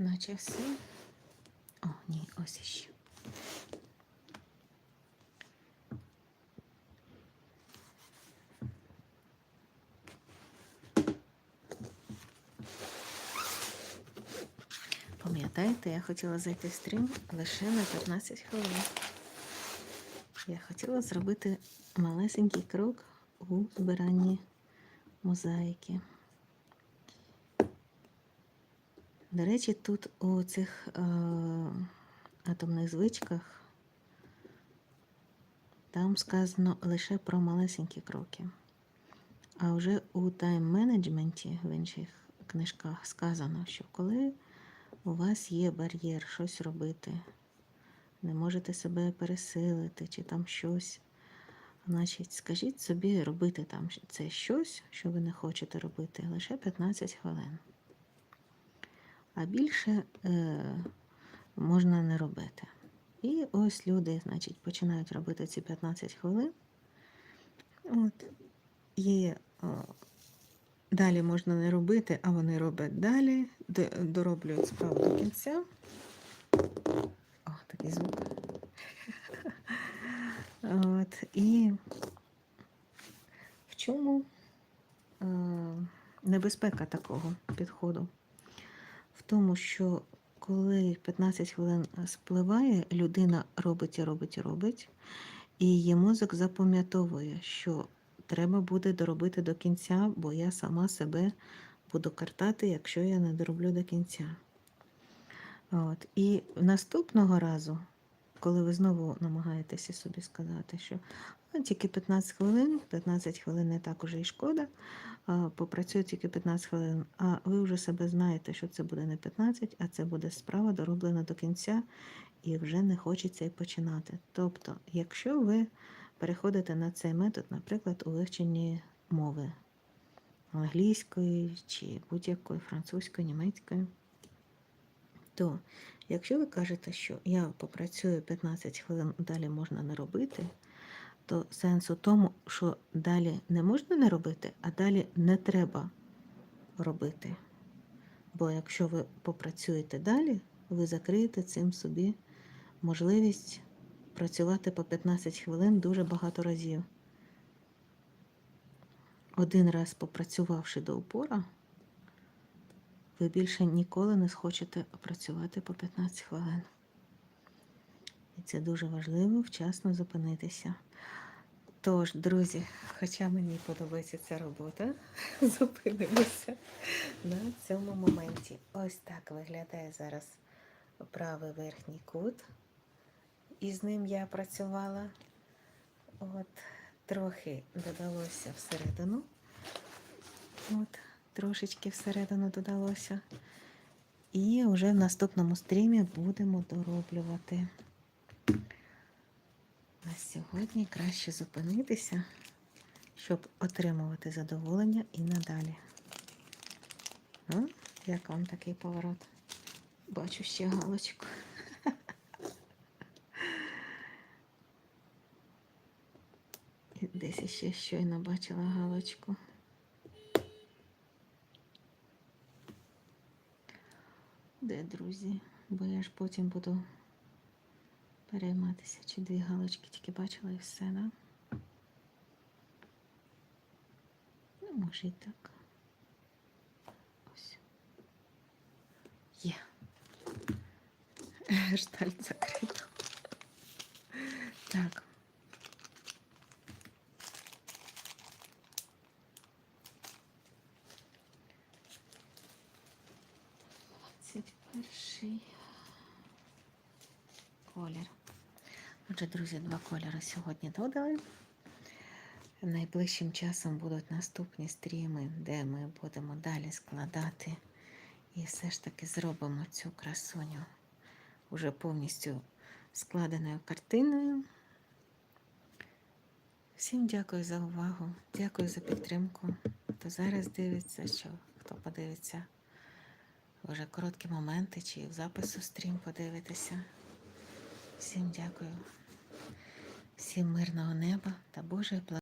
Наче все. О, ні, ось іще. Пам'ятаєте, я хотіла зайти в стрім лише на 15 хвилин. Я хотіла зробити малесенький крок у збиранні мозаїки. До речі, тут у цих е, атомних звичках там сказано лише про малесенькі кроки. А вже у тайм-менеджменті в інших книжках сказано, що коли у вас є бар'єр щось робити, не можете себе пересилити чи там щось, значить, скажіть собі робити там це щось, що ви не хочете робити, лише 15 хвилин. А більше е, можна не робити. І ось люди, значить, починають робити ці 15 хвилин. От. І о, далі можна не робити, а вони роблять далі, дороблюють справу до кінця. О, такий звук. От. І в чому е, небезпека такого підходу? В тому, що коли 15 хвилин спливає, людина робить і робить і робить, і її мозок запам'ятовує, що треба буде доробити до кінця, бо я сама себе буду картати, якщо я не дороблю до кінця. От. І наступного разу, коли ви знову намагаєтеся собі сказати, що «А, тільки 15 хвилин, 15 хвилин не так уже і шкода, а, попрацюю тільки 15 хвилин, а ви вже себе знаєте, що це буде не 15, а це буде справа дороблена до кінця, і вже не хочеться і починати. Тобто, якщо ви переходите на цей метод, наприклад, у вивченні мови англійської чи будь-якої французької, німецької, то якщо ви кажете, що я попрацюю 15 хвилин, далі можна не робити, то сенс у тому, що далі не можна не робити, а далі не треба робити. Бо якщо ви попрацюєте далі, ви закриєте цим собі можливість працювати по 15 хвилин дуже багато разів. Один раз попрацювавши до упора, ви більше ніколи не схочете працювати по 15 хвилин. І це дуже важливо вчасно зупинитися. Тож, друзі, хоча мені подобається ця робота, зупинимося на цьому моменті. Ось так виглядає зараз правий верхній кут. І з ним я працювала. От, трохи додалося всередину. От, трошечки всередину додалося. І вже в наступному стрімі будемо дороблювати. На сьогодні краще зупинитися, щоб отримувати задоволення і надалі. Ну, як вам такий поворот? Бачу ще галочку. Десь ще щойно бачила галочку. Де, друзі? Бо я ж потім буду перейматися, чи дві галочки тільки бачила і все, да? Ну, може і так. Ось. Є. Штальт закрито. Так. Перший колір. Отже, друзі, два кольори сьогодні додали. Найближчим часом будуть наступні стріми, де ми будемо далі складати і все ж таки зробимо цю красуню уже повністю складеною картиною. Всім дякую за увагу, дякую за підтримку. Хто зараз дивиться, що хто подивиться вже короткі моменти чи в запису стрім подивитися. Всім дякую. Всім мирного неба та Божої благословення.